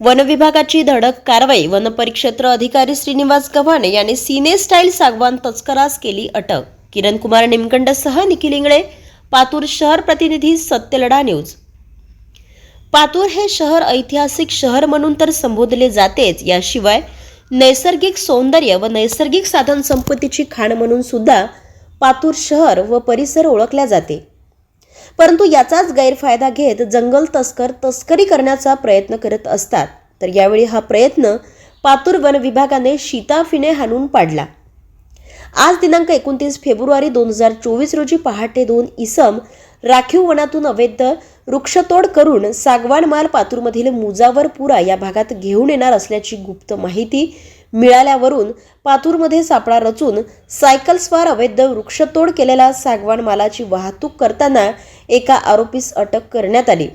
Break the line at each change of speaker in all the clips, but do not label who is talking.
वनविभागाची धडक कारवाई. वनपरिक्षेत्र अधिकारी श्रीनिवास गव्हाणे यांनी सिने स्टाईल सागवान तस्करास केली अटक. किरण कुमार निमकंडसह निखिल इंगळे पातूर शहर प्रतिनिधी सत्यलडा न्यूज. पातूर हे शहर ऐतिहासिक शहर म्हणून तर संबोधले जातेच. याशिवाय नैसर्गिक सौंदर्य व नैसर्गिक साधन संपत्तीची खाण म्हणून सुद्धा पातूर शहर व परिसर ओळखल्या जाते. परंतु याचाच गैरफायदा घेत जंगल तस्कर तस्करी करण्याचा प्रयत्न करत असतात. तर यावेळी हा प्रयत्न पातूर वन विभागाने शिताफीने हाणून पाडला. आज दिनांक एकोणतीस फेब्रुवारी दोन हजार चोवीस रोजी पहाटे दोन इसम राखीव वनातून अवैध वृक्षतोड करून सागवान माल पातूरमधील मुजावरपुरा या भागात घेऊन येणार असल्याची गुप्त माहिती मिळाल्यावरून पातूरमध्ये सापळा रचून सायकलस्वार अवैध वृक्षतोड केलेला सागवान मालाची वाहतूक करताना एका आरोपीस अटक करण्यात आली.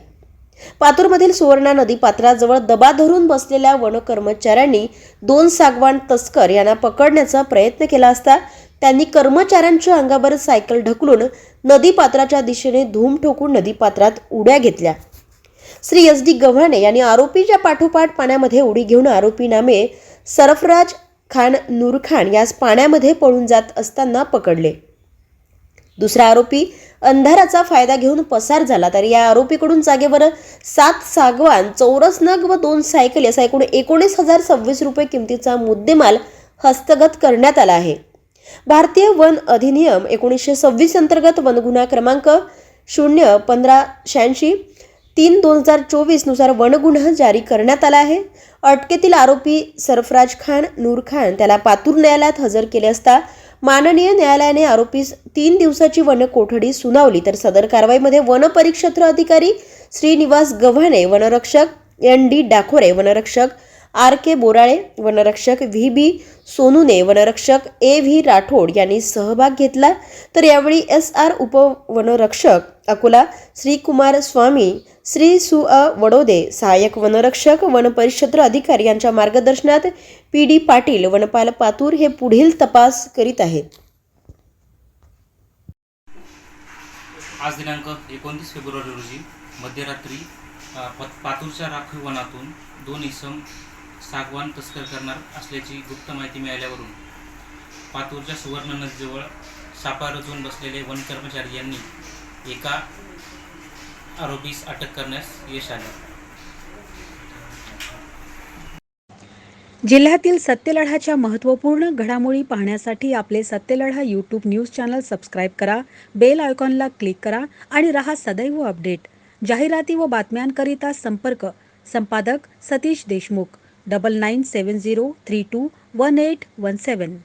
पातूरमधील सुवर्णा नदी पात्राजवळ दबा धरून बसलेल्या वन कर्मचाऱ्यांनी दोन सागवान तस्कर यांना पकडण्याचा प्रयत्न केला असता त्यांनी कर्मचाऱ्यांच्या अंगावर सायकल ढकलून नदी पात्राच्या दिशेने धूम ठोकून नदी पात्रात उड्या घेतल्या. श्री एस डी गव्हाणे यांनी आरोपीच्या पाठोपाठ पाण्यामध्ये उडी घेऊन आरोपी नामे सरफराज खान नूरखान यास पाण्यामध्ये पळून जात असताना पकडले. दुसरा आरोपी अंधाराचा फायदा घेऊन पसार झाला. तर या आरोपीकडून जागेवर सात सागवान चौरस नग व दोन सायकल असा एकूण एकोणीस हजार सव्वीस रुपये किमतीचा मुद्देमाल हस्तगत करण्यात आला आहे. भारतीय वन अधिनियम एकोणीसशे सव्वीस अंतर्गत वनगुन्हा क्रमांक शून्य पंधरा शहाऐंशी तीन दोन हजार चोवीसनुसार वनगुन्हा जारी करण्यात आला आहे. अटकेतील आरोपी सरफराज खान नूर खान त्याला पातूर न्यायालयात हजर केले असता माननीय न्यायालयाने आरोपीस तीन दिवसाची वन कोठडी सुनावली. तर सदर कारवाईमध्ये वनपरिक्षेत्र अधिकारी श्रीनिवास गव्हाणे वनरक्षक एन डी डाखोरे वनरक्षक आर के बोराळे वनरक्षक व्ही बी सोनूने वनरक्षक ए व्ही राठोड यांनी सहभाग घेतला. तर यावेळी एस आर उपवनरक्षक अकोला श्रीकुमार स्वामी श्री सु अ वडोदे सहाय्यक वनरक्षक वनपरिक्षेत्र अधिकारी यांच्या मार्गदर्शनात पी डी पाटील वनपाल पातूर हे पुढील तपास करीत आहेत.
आज दिनांक एकोणतीस फेब्रुवारी रोजी मध्यरात्री पातूरच्या राखीव वनातून दोन इसम सागवान तस्कर करणार असल्याची गुप्त माहिती मिळाल्यावरून पातूरच्या सुवर्ण नदीजवळ सापा रचून बसलेले वन कर्मचारी यांनी एका आरोपीस अटक करण्यास यश आले.
जिल्ह्यातील सत्यलढाच्या महत्त्वपूर्ण घडामोडी पाहण्यासाठी आपले Satyaladha YouTube news channel subscribe करा बेल आयकॉनला क्लिक करा आणि रहा सदैव अपडेट जाहिराती व बातम्यांकरिता संपर्क संपादक सतीश देशमुख. 9970321817.